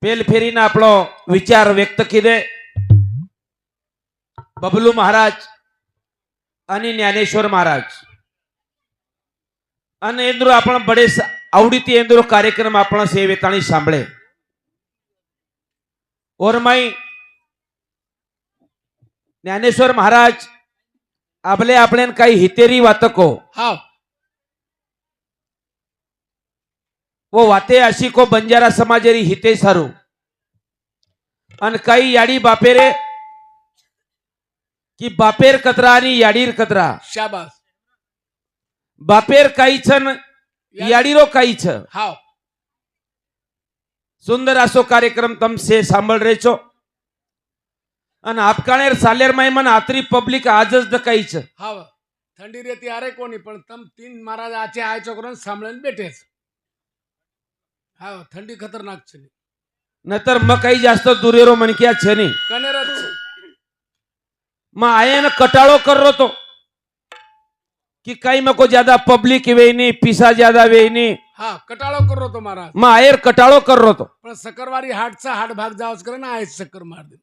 પેલફેરીને આપણો વિચાર વ્યક્ત કીધે. બબલુ મહારાજ અને જ્ઞાનેશ્વર મહારાજ. અને એન્દ્રો આપણ બડે સ- આવડીતી એન્દ્રો કાર્યક્રમ આપણ સેવેતાણી સાંભળે. ઓરમાઈ જ્ઞાનેશ્વર મહારાજ આબલે આપણે કઈ હિતેરી વાતકો. હા વો વાતે આશિકો બંજારા સમાજેરી હિતે સારું અને કઈ યાડી બાપેરે की बापेर कचरा आणि याडीर कचरा શાબાશ बापेर काहीच न याडीरो काहीच હાવ સુંદર આસો કાર્યક્રમ તમ સે સાંભળ રહે છો અને આપકાણેર સાલેર માં મને આતરી પબ્લિક આજ જ દકાઈ છે હાવ ઠંડી રે ત્યારે કોની પણ તમ તીન મહારાજ આચે આ છોકરાને સાંભળીને બેઠે છે हा थंडी खतरनाक छनी. नाहीतर मग काही जास्त दुरेरो मणक्या छनी. नी कनेरच. मग आयन कटाळो कर कि की काही मको ज्यादा पब्लिक वेनी पिसा ज्यादा वेनी हा कटाळो करतो महाराज. मग आयर कटाळो करतो पण सकरवारी हाटचा हाट भाग जावच कर ना आयच सकर मार दे.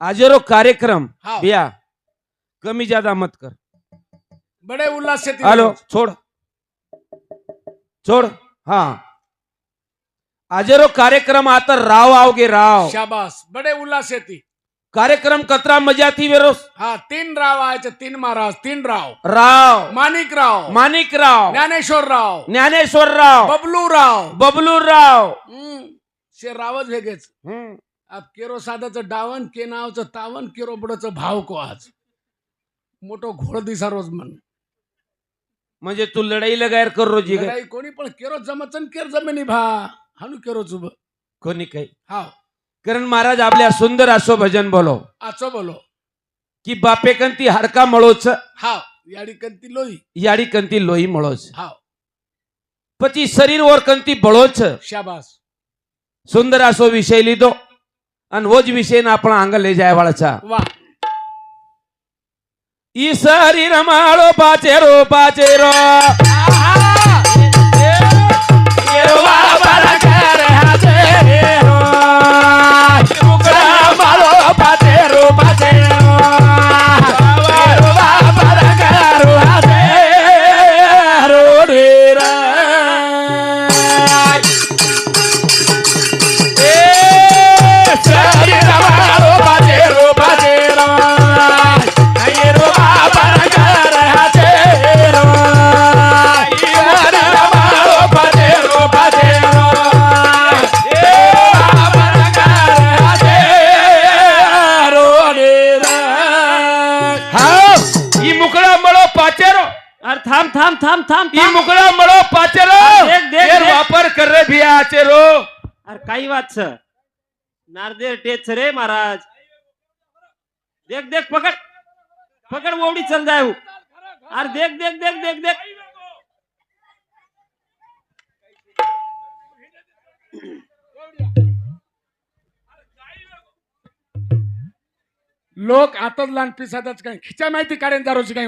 आजेरो कार्यक्रम. हा. बिया. कमी ज्यादा मत कर. बडे उल्हास हॅलो छोड. सोड हा. आजेरो कार्यक्रम आता राव आवगे राव. शाबास बड़े उल्लास येते कार्यक्रम कतरा मजा थी वेरोस हा तीन राव आयचे तीन महाराज तीन राव. राव. माणिकराव माणिकराव ज्ञानेश्वरराव ज्ञानेश्वरराव बबलूराव बबलूराव हम्म, शे रावच वेगळेच हम्म. अब केरो साधाचं डावन केनावचं तावन केरो बुडाचं भाव को आज. मोठो घोळ दिसा रोज मन. म्हणजे तू लढाई लगायर कर रोजी गे. लढाई कोणी पण केरो जमचन केर जमिनी भा हानू केरो चुब कोणी काही हाव कारण महाराज आपल्या सुंदर असो भजन बोलो आचो बोलो की बापे कंती हाडका मळोच हाव याडी कंती लोई याडी कंती लोही मळोच हाव પછી શરીર ઓર કંતી બળો છે शाबास સુંદર આસો વિષય લીધો અને વો જ વિષયને આપણા આંગળ લઈ જાય વાળા છે वा ఈ శరీరమాలో పాచేరో పాచేరో થામ થામ થામ ઈ થામ મુકડા મળો પાચેરો દેખ, દેખ, એર દેખ. વાપર કરે ભી આચેરો અરે કઈ વાત છે નારદેર ટેચ છે રે મહારાજ દેખ દેખ પકડ પકડ ઓવડી ચલ જાય હું. અરે દેખ દેખ દેખ દેખ દેખ लोक आताच लहान पिसादाच काही खिचा माहिती काढेन दारोची काही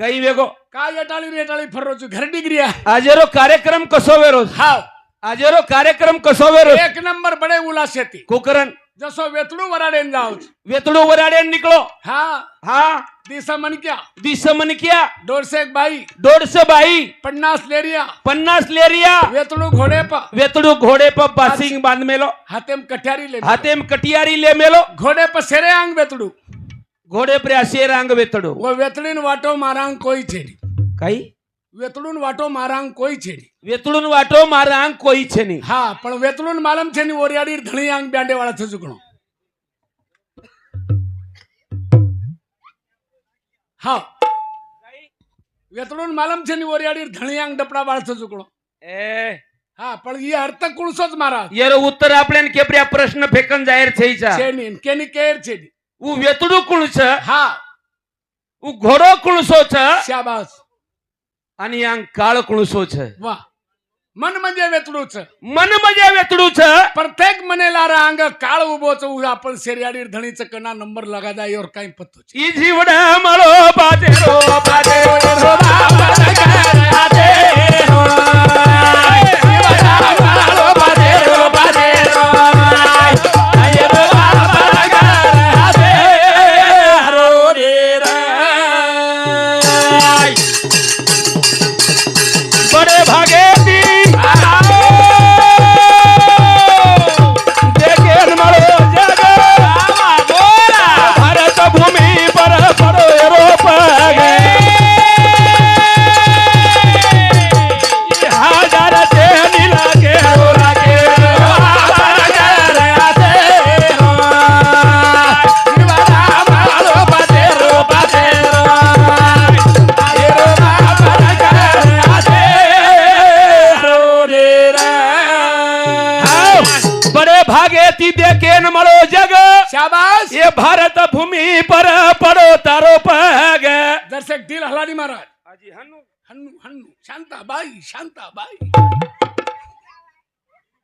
ઘરે હાજેરો ને રે. આવ, ઈ પાચે કંતી વસ્તુ બની વીજ ઘરે ડિગ્રિયા આ ઘર આજો લોક કઈ સાડા રેગે કોની આબ કઈ વેગો काय एटाळी रेटाळी फर्रो छु घर डिग्रिया આજેરો કાર્યક્રમ કસો વેરો हाव આજેરો કાર્યક્રમ કસો વેરો एक नंबर बडे उल्हास शेती કુકરન जसो वेतडू वराडेन जाऊ વેતડો વરાડે નીકળો हा હા दिसा मनक्या દિસ मन किया दोडशे एक बाई દોઢસો બાઈ पन्नास लेरिया पन्नास लेरिया वेतडू घोडे प वेतडू घोडे पर बासिंग बांध मेलो हातेम कट्यारी ले हातेम कटियारी ले मेलो घोडे प सेरे अंग वेतडू घोडे प्रे रांग वेतडो. व वेतळीन वाटो मारांग कोई छेडी. काही? वेतळून वाटो मारांग कोई छेडी. वेतळून वाटो मारांग कोई छेनी. हा पण वेतळून मालम छेनी ओरियाडी धणी अंग ब्यांडे वाला छ चुकणो. हा. वेतळून मालम छेनी ओरियाडी धणी अंग डपडा वाला छ चुकणो. ए. हा पण ये अर्थ कुळसोच मारा येर उत्तर आपल्या केप्रिया प्रश्न फेकन जाहीर छेईचा छेनी केनी केर छेडी. घोड़ो कुणसो काल कुणसो मन मजे वेतड़ू च मन मजे वेतड़ू प्रत्येक मन लंग काल उभो अपन शेरियाड़ी धनी चना नंबर लगा दी और कहीं पत्तो जीवड़ा शेट्टील हलानी महाराज हनु हनु शांता हन्नू शांता शांताबाई शांताबाई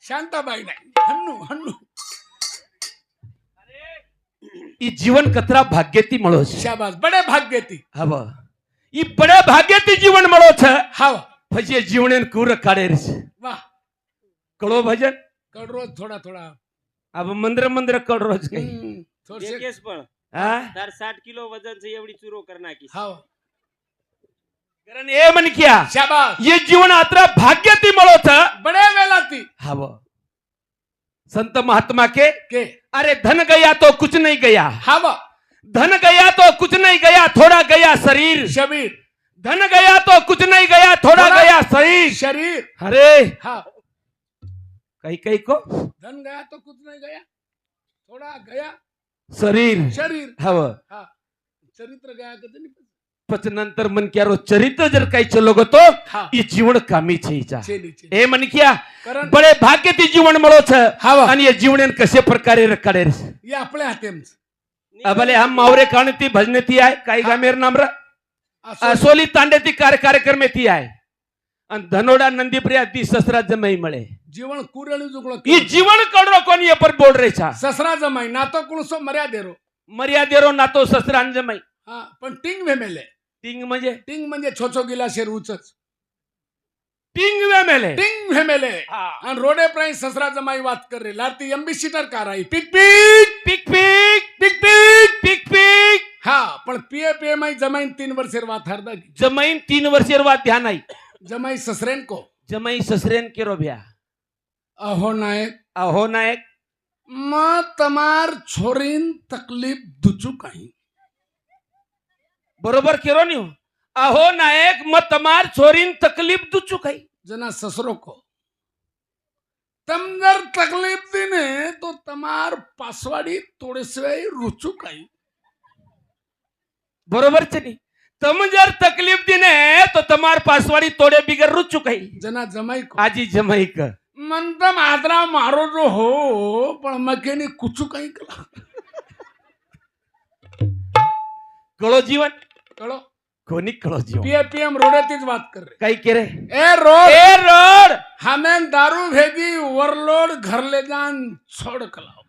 शांताबाई नाही हनु हन्नू ಈ ಜೀವನ್ ಕತ್ರ ಭಾಗ್ಯತಿ ಮಳೋ शाबास. बडे भाग्यती. ಹವ ಈ ಬಡ ಭಾಗ್ಯತಿ ಜೀವನ್ ಮಳೋ ಛ हा ಭಜೆ ಜೀವನೇನ್ ಕೂರ ಕಾಡೇರಿ वा ಕಳೋ ಭಜನ್ रोज थोडा थोडा. ಅವ मंदिर मंदिर ಕಳ್ರೋಜ್ हम्म, थोडशे- केस पण. हा? तर साठ किलो वजन वजनचं एवढी चुरो कर की हा ए मन किया हे ये जीवन अत्र भाग्य ती मळोच बड़े वेळा ती हव संत महात्मा के के. अरे धन गया तो कुछ नहीं गया. हव धन गया तो कुछ नहीं गया थोड़ा गया शरीर. शरीर. धन गया तो कुछ नहीं गया थोड़ा गया शरीर. शरीर. अरे. हाँ. कई को? धन गया तो कुछ नहीं गया थोड़ा गया शरीर. शरीर. हव चरित्र गया कदनी पचनंतर मन मनकिया चरित्र जर काई चलो गोतो ये जीवन कामी छे ए मन किया बड़े भाग्य ती जीवन मळो छ हाव आणि ये जीवने कसे प्रकारे काडे रे? आपले हाथेम बाले हा मावरे काण ती भजने थी आय काय गामेर नम्र. सासोली तांडे ती कार्य कार्यक्रमे ती आय अन धनोडा नंदी प्रिया ती ससरा जमाई मळे. जीवन कुरळु जीवन कर रो कोणी पर बोल रे छा? ससरा जमई नातो कुणसो मर्यादे रो मर्यादे रो नातो ससरा न जमई. हा पण तीन टिंग म्हणजे? टिंग म्हणजे छोचो गिला शेर उच टिंग वे मेले टिंग वे मेले आणि रोडे प्राईस ससरा जमाई वात कर रे लारती सीटर कार आई पिक पिक पिक पिक पिक पिक पिक पिक. हा पण पीए पीए माई जमाईन तीन वर्षेर वात हरदा जमाईन तीन वर्षेर वात ध्यान आई जमाई ससरेन को? जमाई ससरेन केरो भ्या अहो नायक. अहो नायक. मा तमार छोरीन तकलीफ दुचू काही. बरोबर केरो नि अहो नायक म तमार छोरीन तकलीफ दुचू काही जना ससरो को. तमदर तकलीफ दिने तो तमार पासवाडी तोडेसवाई रुचू काही बरोबर छे तम जर तकलीफ दिने तो तमार पासवाडी तोडे बिगर रुचू काही जना जमाई को आजी जमाई का मन तो मादरा मारो जो हो पण मकेनी कुचू काई कला. कळो जीवन. कळो कोनी कळो जी पीएम रोड तीच बात कर रहे काही के ए रोड ए रोड हमें दारू भेदी वरलोड घरले जान छोड़ कलाओ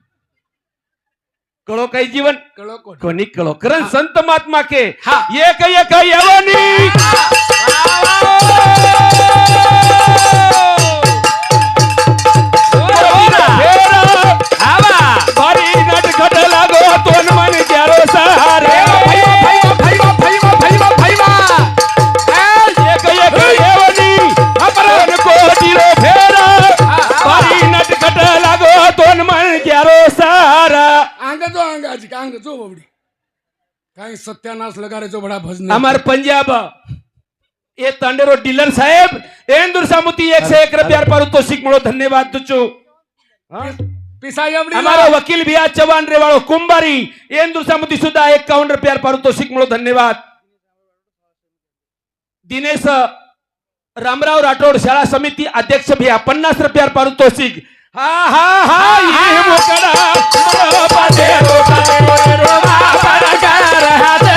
कळो काही जीवन कळो कोणी कळो कारण संत महात्मा के हा एक एक यवनी सत्यानाश लगा रे जो बड़ा भजन हमारे पंजाब। ये तांडेरो डीलर साहेब एंदुर सामुती एक से एक रुपया पर तोशिक मिलो धन्यवाद तुचो हमारा वकील भी आज चौहान रेवाड़ो कुंभारी एंदुर सामुती सुधा एक काउंटर प्यार पर तो सिख मिळो धन्यवाद। दिनेश रामराव राठोड शाळा समिति अध्यक्ष भी पन्नास रुपया सिख। हा हा हा ये मोकळा रो बाजे रो बाजे बाबा रगार हाते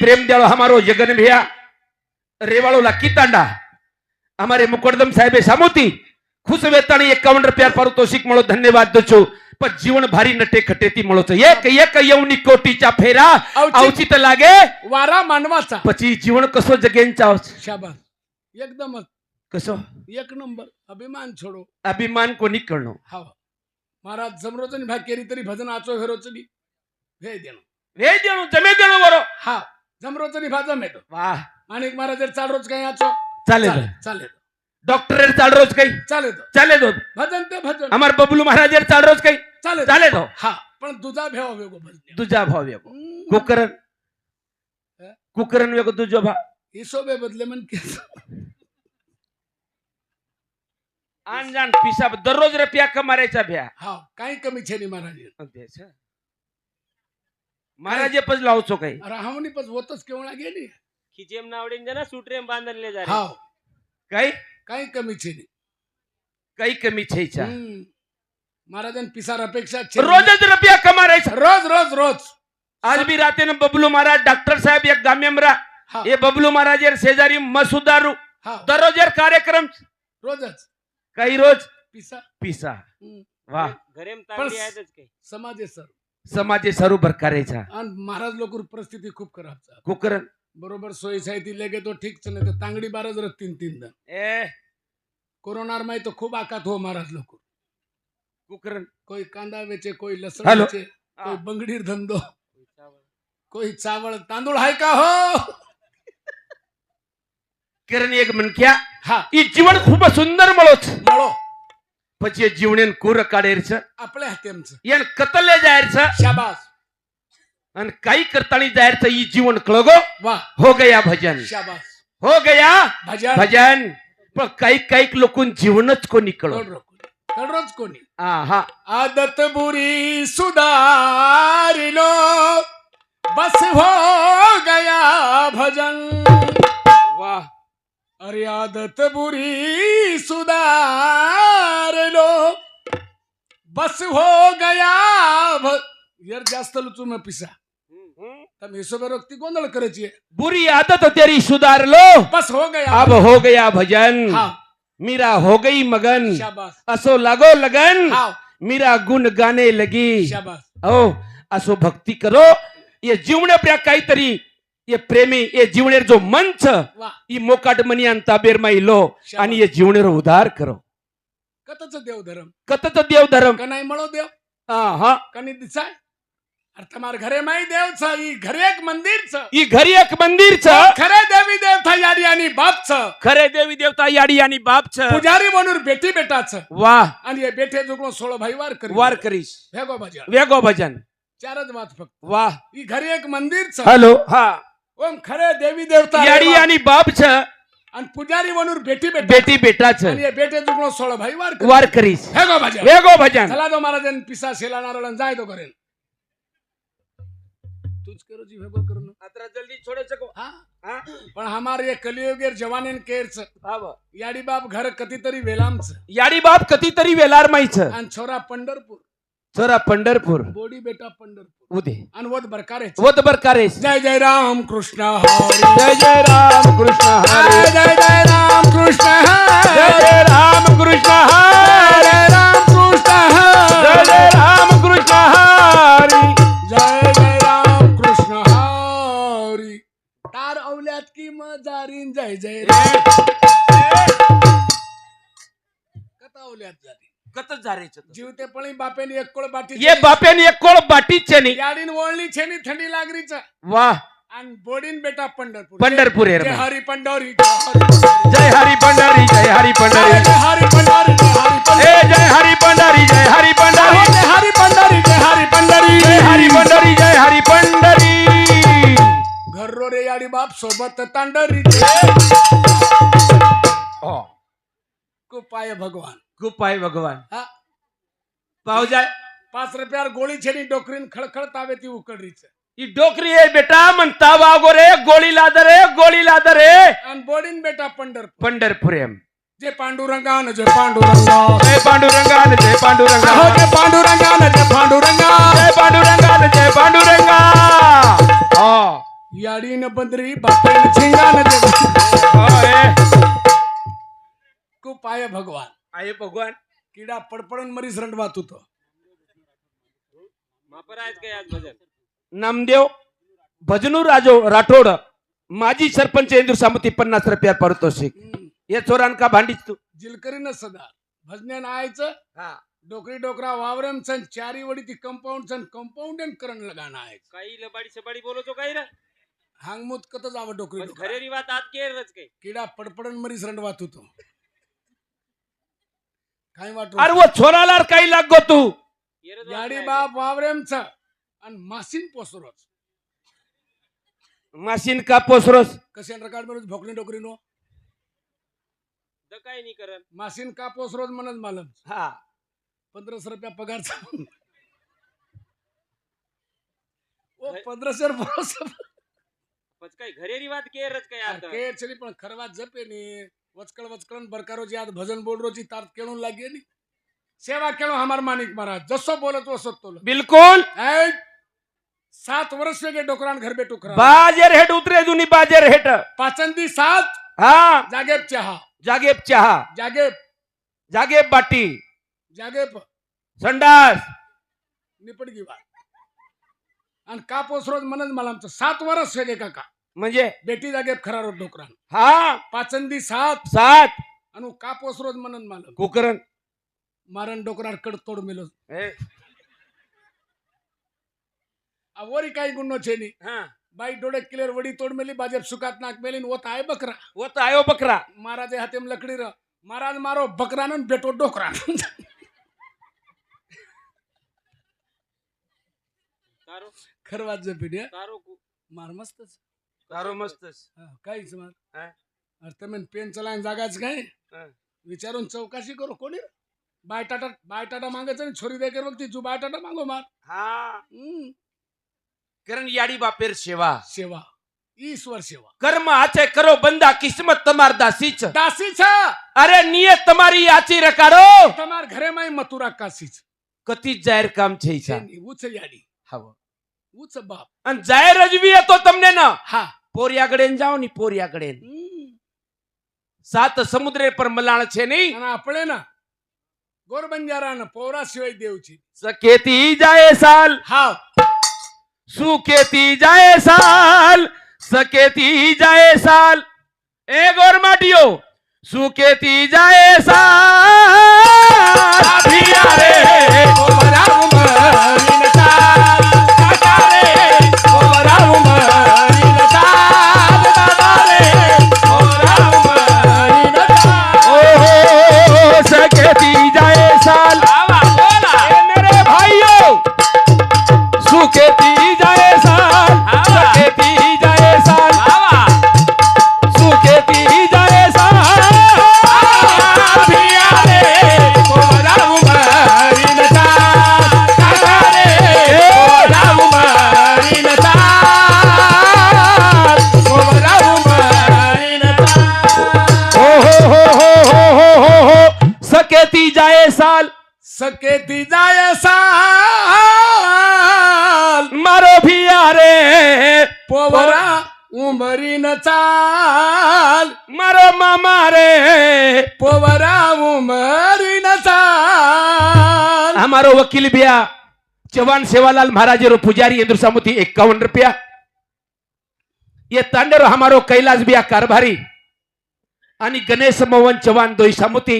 प्रेम दयालो हमारो जगन भैया। रेवाड़ो लक्की तांडा हमारे मुकुडदम साहेब सामोती खुश वेताणी एकावन्न रुपया पारितोषिक મળો ધન્યવાદ દો પણ જીવન ભારી નટે ખટેતી મળો છે એક એક યવની કોટીचा फेरा औचित लागे। वारा मानवाचा। પછી જીવન કસો જગેનचा શાબાશ एकदम कसो? एक नंबर। अभिमान छोडो। अभिमान कोणी करणो हा महाराज जमरोचनी भाग केली तरी भजन आचो हेरोचनी हे देणो। हे देणो जमे देणो वरो। हा जमरोचं निभा जम येतो. वा. माणिक महाराज चालरोच काही असो चालेल. चालेल डॉक्टर चालरोच काही चालेल. चालेल. भजन ते भजन. अमर बबलू महाराज चालरोच काही चालेल. चालेल. हा पण दुजा भेवा वेगो भजन दुजा भाव वेगो. कुकरण कुकरण वेगो दुजो भाव हिशोबे बदले मन अनजान पिसाब दररोज रे कमारायचा भ्या. हा काही कमी छेनी महाराज. महाराजे पज लावचो काही. अरे हमनी पण होतच केवळा गेली. खिचेम नावडीन जना सुटरेम बांधले जा रे. हा काही? काही कमी छे काही कमी छेचा हम्म. महाराजांनी पिसार अपेक्षा छे. रोजच रुपया कमारायचा. रोज रोज रोज. आज बी राते न बबलू महाराज डॉक्टर साहेब एक गाम्यमरा. हा हे बबलू महाराजेर शेजारी मसुदारू. हा दररोज यार कार्यक्रम. रोजच. काही रोज? पिसा. पिसा. हम्म. घरेम पण- आहेतच काही. समाजे सर. समाजे बरोबर करायचा. महाराज लोक परिस्थिती खूप खराब खूप करन बरोबर सोयी साई ती लगे तो ठीक नाही बारा जर तीन तीन तीनदा ए. कोरोना माहीत खूप आकात हो महाराज लोक कुकरण कोई कांदा वेचे कोई लसण वेचे कोई बंगडीर धंदो. कोई चावळ तांदूळ आहे का हो? किरण एक मनक्या हा. ही जीवन खूप सुंदर मळोच. मळो. பச்சிய ஜீவனின் கூற காடையிருச்சு அப்படியே ஹத்தியம்ச்சு என் கத்தல்லே ஜாயிருச்சு ஷபாஸ் અને કઈ કરતાની જાહેર થઈ જીવન કળગો હો ગયા ભજન હો ગયા ભજન પણ કઈ કઈક લોકો જીવન જ કોની કળો કળરોજ કોની આહા આદત બુરી સુધારી લો બસ હો ગયા ભજન વાહ अरे आदत बुरी सुधारलो. बस हो गया यार जास्त लुचू न पिसा. तम हिशोबे रोखती गोंधळ करायची आहे. बुरी आदत तेरी सुधार लो बस हो गया. अब हो गया भजन. हा. मीरा हो गई मगन. शाबास. असो लागो लगन. हा. मीरा गुण गाने लगी. शाबास. हो असो भक्ती करो. ये जीवण्याप्या काहीतरी ये प्रेमी ये जीवनेर जो मंच वा ई मोकाट मनी आणि ताबेर माई लो आणि ये जीवनेर उधार करो कतच देव धरम कतच देव धरम का नाही म्हणो देव हा हा कनी दिसाय अरे તમાર ઘરે માય દેવ છે ઈ ઘરે એક મંદિર છે ई घरी एक मंदिर छ ખરે દેવી દેવતા યાડિયાની બાપ છે खरे देवी देवता याडी आणि बाप छ પૂજારી વનુર બેટી બેટા છે वाह અને એ બેઠે જોગણો સોળો ભાઈ વાર કરી वार करीश ભેગો ભજન वेगो भजन ચાર જ વાત ફક્ત वाह ઈ ઘરે એક મંદિર છે हॅलो हा ओम खरे देवी देवता याडी आणि छ. आणि पुजारी म्हणून बेटी बेटा. बेटी बेटाचं. आणि बेटे दुखणं सोळ भाई वार वार करीस. हे गो भजन. हे गो भजन. चला दो महाराज आणि पिसा शेला नारळ जाय तो करेल तुझ करो जी हे गो करून अतरा जल्दी छोड़े सको हा? पण हमार ये कलियुगेर केर छ बाबा याडी बाप घर कतीतरी वेलाम छ याडी बाप कतीतरी वेलार माई छ आणि छोरा पंडरपूर चरा पंढरपूर. बोडी बेटा पंढरपूर. उदे. आणि वत बरकारे वत बरकारेस जय जय राम कृष्ण हरी. जय जय राम कृष्ण हरे. जय जय राम कृष्ण जय हरी. जय राम कृष्ण जय राम कृष्ण जय हरी. जय राम कृष्ण हरी. जय जय राम कृष्ण हरी. तार अवल्यात की मजारीन. जय जय राम. कथा अवल्यात झाली कतच झारेच जीवते पळी बापेन एक कोळ बाटी ये बापेन एक कोळ बाटी छेनी याडीन ओळणी छेनी थंडी लागरीच वा आणि बोडीन बेटा पंढरपूर पंढरपूर जय एरमा. हरी पंढरी जय हरी पंढरी. जय हरी पंढरी जय हरी पंढरी जय हरी पंढरी जय हरी पंढरी ए जय हरी पंढरी जय हरी पंढरी जय हरी पंढरी जय हरी पंढरी जय हरी पंढरी घररो रे याडी बाप सोबत तांडरी हो, पाय भगवान खूप आहे भगवान. हा. पाव पाच रुपयावर गोळी छेनी डोकरीन खळखळ तावे ती उकडरीच. ही डोकरी आहे बेटा म्हणता वागो रे गोळी लाद रे गोळी लाद रे. आणि बोडीन बेटा पंढरपूर. पंढरपुरेम जे पांडुरंगान जे पांडुरंगा. जय पांडुरंगान जय पांडुरंगा. अहो जे पांडुरंगान जे पांडुरंगा. जय पांडुरंगान जय पांडुरंगा. हो, याडीन बंदरी बापेन झिंगान जे होय. को पाय भगवान. आहे भगवान. किडा पडपडन मरीस रंडवात होतो. मापर आहेत काय आज भजन? नामदेव भजनू राजो राठोड माजी सरपंच इंदूर सामती पन्नास रुपया पारितोषिक. या चोरांका भांडीच तू? जिलकरीन सदा भजन्यान आयचं डोकरी डोकरा वावरम सन चारी वडी ती कंपाऊंड सन कंपाऊंड करण लगाना आहे काही लबाडी सबाडी बोलतो काही रे हांगमुत कत जावं डोकरी पण डोकरा. खरेरी वात आत केरच काही. किडा पडपडन मरीस रंडवात होतो. काय वाटू अरे वो छोराला काही लाग गो तू? येरच वात याडी नाही. बाप वावरेमच आणि मासीन पोसरोच. माशीन का पोसरोस कसे रकाड म्हणून भोकली डोकरी नो द काय नाही करत मासीन का पोसरोज म्हणत मालम. हा. पंधराशे रुपया पगार ओ पंधराशे रुपये पण काही घरेरी वात केरच काय आता? वचकळ वचकळन बरकारोजी आज भजन बोलरोची तार केळून लागे नी सेवा केलो हमार मानिक महाराज. जसो बोलत वसो तोल. बिलकुल. सात वर्ष वेगे डोकरान घर बेटू करा बाजेर हेट उतरे जुनी बाजेर हेट. पाचंदी सात हा. जागेप चहा. जागेप चहा. जागेप जागेप बाटी. जागेप संडास. निपट गी बात आणि कापोस रोज म्हणत मला आमचं सात वर्ष वेगे काका. म्हणजे? बेटी जागेप खरा रोज डोकरान हा. पाचंदी सात सात आणि कापोस रोज म्हणत मला कुकरण मारण डोकरार कड तोड मेलो. ए, वरी काही गुन्हो छे नी. हा. बाई डोळे क्लिअर वडी तोड मेली बाजेप सुकात नाक मेली ओत आहे बकरा. वो तो आयो बकरा. महाराज हातेम लकडी र. महाराज मारो बकरा न बेटो डोकरा. तारो जपिड्या तारो कु- मार मस्तच. दारू मस्तच हा, काहीच मार हा. अरे तुम्ही पेन चलायन जागाच काय हा. विचारून चौकशी करू कोणी बायटाटा बायटाटा मागायचं आणि छोरी दे बघ ती तू बायटाटा मागो मार हा हम्म. कारण याडी बापेर सेवा सेवा ईश्वर सेवा कर्म आचे करो बंदा किस्मत तमार दासीच दासी छ अरे नियत તમારી આચી રકાડો તમાર ઘરે માં મથુરા કાશી છે કતી જાહેર કામ છે ઈચ્છા તેની ઉચ્ચ યાડી હાવ. ઉચ્ચ બાપ અને જાહેર રજવી હતો તમને ન હા પોરિયાગડે ન જાઓ ની પોરિયાગડે ન. હમ. સાત સમુદ્રે પર મલાણ છે નહીં અને આપણે ના ગોરબંજારા ના પૌરા સિવાય દેવ છે સકેતી જાય સાલ હા સુકેતી જાય સાલ સકેતી જાય સાલ એ ગોરમાટીઓ સુકેતી જાય સાલ આભિયા રે કોમરા ઉમરીન જાય के दी साल। मारो भिया रे। पोवरा उमरी न चाल। मारो मामा रे। पोवरा उमरी न चाल। हमारो वकील बिया चव्हाण सेवालाल महाराज रो पुजारी इंद्र सामुती इक्यावन रुपया। ये तांडेरो हमारो कैलाश बिया कारभारी आणि गणेश मोहन चव्हाण दोई सामुती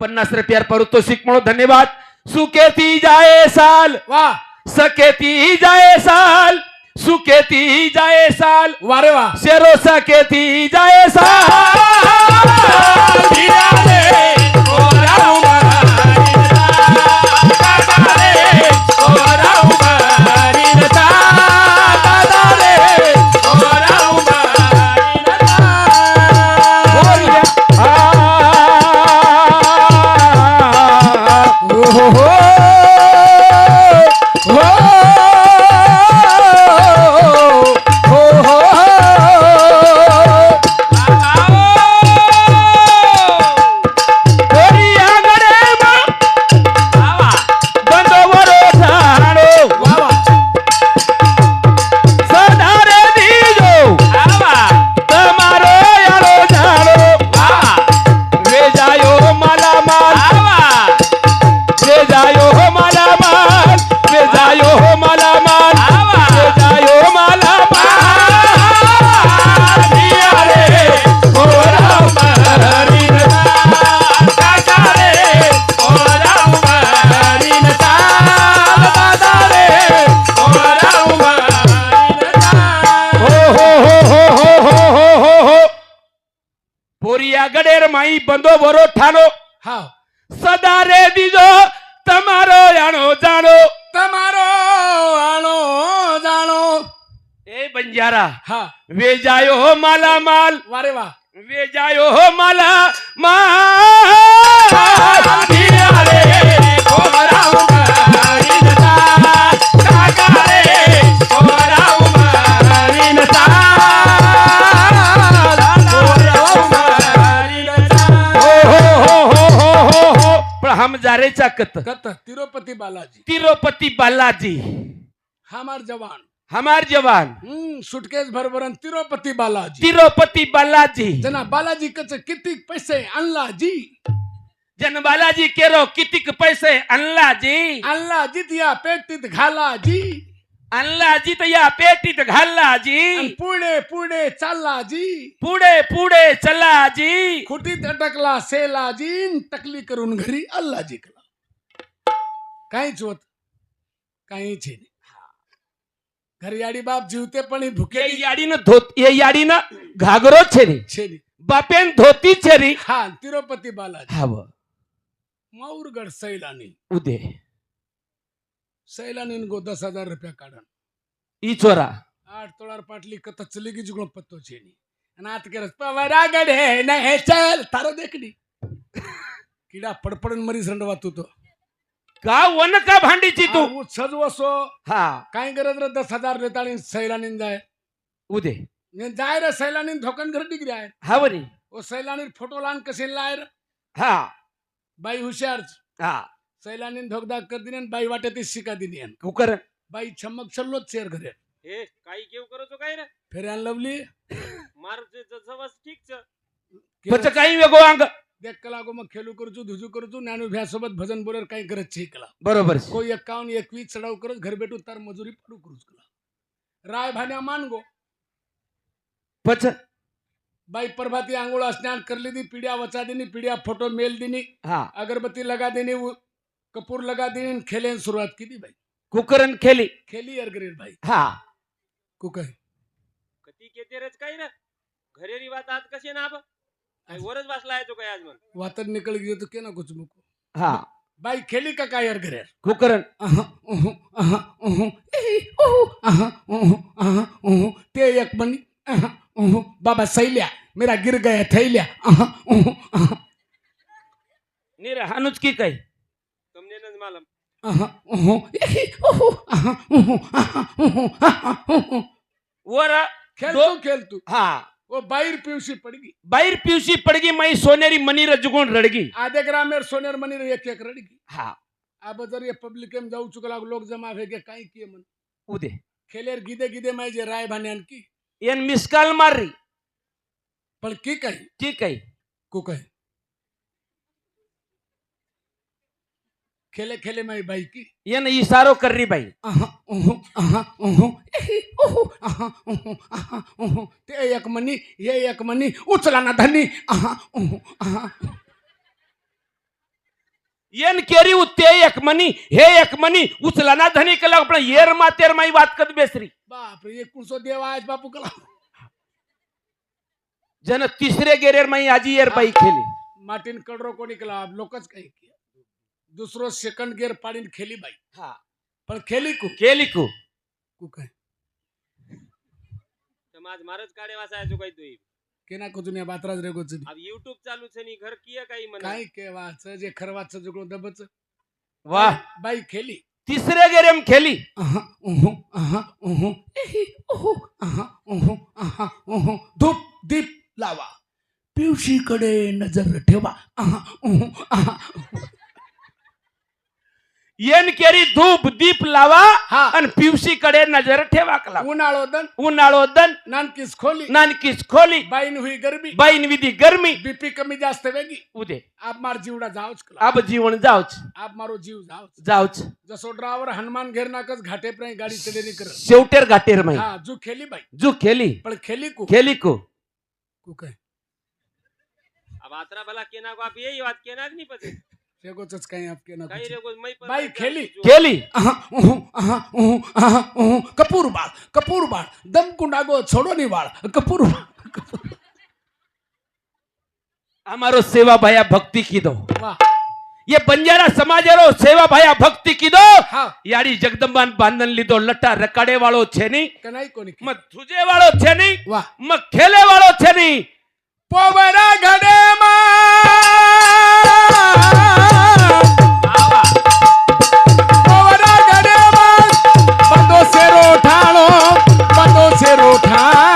पन्नास रुपयावर पारितोषिक म्हणून धन्यवाद। सुकेती जाए साल। वा सकेती जाए साल। सुकेती जाए साल। वारे वा शेरो सकेती जाए साल। માઈ બંધો વરો ઠાનો હા સદા રે દીજો તમારો આણો જાણો. તમારો આણો જાણો. એ બંજારા હા. વેજાયો હો માલા માલ વારે વાહ. વેજાયો હો માલા માલ ಯಾರೇಚಾ ಕತ್ ತಿರುಪತಿ ಬಾಲಾಜಿ ತಿರುಪತಿ ಬಾಲಾಜಿ हमार जवान. हमार जवान. हम्म सुटकेस तिरुपती बालाजी. तिरुपती बालाजी. जना बालाजी कच किती पैसे आणला जी? जन बालाजी केरो कितीक पैसे आणला जी? आणला जीत या पेटीत घाला जी. आणला जीत या पेटीत घाला जी. आणि पुढे पुढे चालला जी. पुढे पुढे चला जी. खुटीत अटकला सेला जी तकली करून घरी अल्लाजी काहीच होत काहीच हे नाही. घरी आडी बाप जीवते पण ही भुके याडीनं धोत ये याडीनं घागरो छेरी. छेली बापेन धोती छेरी. हा तिरुपती बालाजी. हाव माऊरगड सैलानी. उदे. सैलानी गो दस हजार रुपया काढन. ई चोरा आठ तोळार पाटली कत चली की जुगण पत्तो छेनी आणि आत केलं पवारा गडे नाही चल तारो देखडी किडा पडपडून मरी संडवा तू तो. का वन का भांडीची तू? तू सजवसो हा. काय गरज रे दस हजार देताळी सैलानी जाय उदे. ने जाय रे सैलानी धोकन घर डिग्री आहे. हावरी ओ सैलानी फोटो लान कसे लाय रे हा. बाई हुशार. हा. सैलानी धोकदा कर दिने आणि बाई वाटे ती शिका दिनी आहे. कुकर बाई छमक छल्लोच शेर घरे. हे काही केव करतो काय रे? फेऱ्यान लवली. मार जवळ ठीक पच काही वेगो अंग. एक लागो मग खेळू करचो धुजू करचो नॅनू भ्यासोबत भजन बोलर काही गरज छे कला. बरोबर. को एक्कावन एकवीस चढाव करत घर भेटू तर मजुरी पडू करू कला. राय भाण्या मान गो पच बाई प्रभाती आंघोळ स्नान करली दी पिढ्या वचा दिनी पिढ्या फोटो मेल दिनी अगरबत्ती लगा दिनी कपूर लगा दिनी खेले सुरुवात केली बाई? कुकर खेली. खेली अरगरे भाई हा. कुकर. कती केते रच काही ना? घरेरी वात आत कशी ना बा वरच बसला आहे तो काय आज मग वातन निकल गयो तो केना कुछ मुको हा. बाई खेली का काय यार घरे कुकरण ते एक बनी बाबा सैल्या मेरा गिर गया थैल्या नीर हानुच की काय तुमने नच मालम वर खेळतो खेळतो. हा. वो पिवशी पडगी बाहेर पिवशी पडगी माई सोनेरी मनी जुगुण रडगी आधे ग्रामेर सोनेर मनी एक एक रडगी हा अब जर ये पब्लिक में जाऊ चुका लोग जमा भेगे काई किए मन उदे खेलेर गिदे गिदे माई जे राय भाने की येन मिसकाल मारी पण की काही की काही कुकही खेले खेले मैं बाई की ಏನ್ ಇಸಾರೋ ಕರ್ರಿ ಬಾಯಿ अहा, उहु, अहा, उहु, एही, उहु, अहा, उहु, अहा, उहु. ते एक मनी हे एक मनी उचला ना धनी अहा, उहु, अहा. ಏನ್ ಕೇರಿ ಉತ್ತೇ एक मनी हे एक मनी उचला ना धनी कला आपण येर मा तेर माई बात कद बेसरी बाप रे एक कुणसो देव आज बापू कला जन तिसरे गेरेर माई आजी येर बाई खेली मार्टिन कडरो कोणी केला लोकच काही किया दुसरो सेकंड गियर पाडीन खेली बाई हा पण खेली कु केली को कु काय समाज मारच काढे वाचायचो काही तुई केना को दुनिया बातराज रे गोच अब युट्यूब चालू છે ની ઘર કિયા काही म्हणा काय केवाच जे खरवाच जुगलो दबच वाह बाई खेली तिसरे गेरेम खेली अहा, उहु, अहा, उहु, एही, उहु, अहा, उहु, अहा, उहु. धूप दीप लावा पिवशीकडे नजर ठेवा अहा, उहु, अहा. येन केरी धूप दीप लावा हा आणि पिवशी कडे नजर ठेवा कला उन्हाळो दन उन्हाळो दन नानकीस खोली नानकीस खोली बाईन हुई गरबी बाईन विधी गरमी बीपी कमी जास्त वेगी उदे आप मार जीवडा जावच कला अब जीवन जाऊच आप मारो जीव जावच जाऊच जसो ड्रायव्हर हनुमान घेर नाकच घाटे प्राय गाडी चलेली कर शेवटेर घाटेर माई हा जू खेली बाई जो खेली पण खेली कु खेली को कु काय अब आतरा भला केना को आप यही बात केना नहीं पते रेगोच काही आपके ना बाई खेली. केली. कपूर बाळ कपूर बाळ. दमकुंडागो छोडो नि बाळ. कपूर बाळ कपूर. हमारो सेवा भाया भक्ति की दो। ये बंजारा समाज रो सेवा भाया भक्ति की दो। हाँ। यारी जगदम्बान बांधन ली दो लट्टा रकाडे वालो छे नहीं कनाई को? नहीं मत धुजे वालो छे नहीं वाह मत खेले वालो छे नहीं पोवरा घडे मा। ठाणो बंदो सेरो ठाणो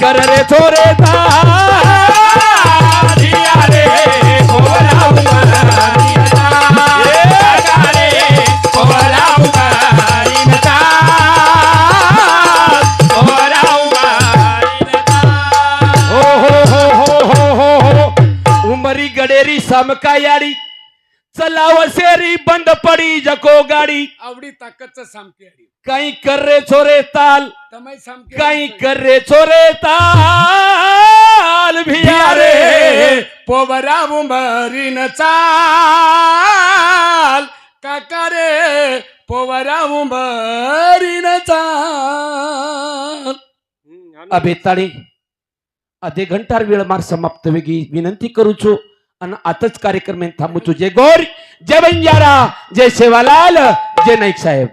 कर रे थोरे दिया रे भोला उमरी गडेरी समका याडी चलाव सेरी बंद पडी जको गाडी. आवडी ताकदचं सामकी काही कर रे छोरे ताल. कहीं करे छोरे ताल भिया रे पोबरा उमरी न चाल। काका रे पोवरा उमरी न चाल। अभे ताली आधे घंटार वेळ मार समाप्त वेगी विनंती करू छो आणि आताच कार्यक्रम थांबू तुझे गोर जय बंजारा जय सेवालाल जय नाईक साहेब.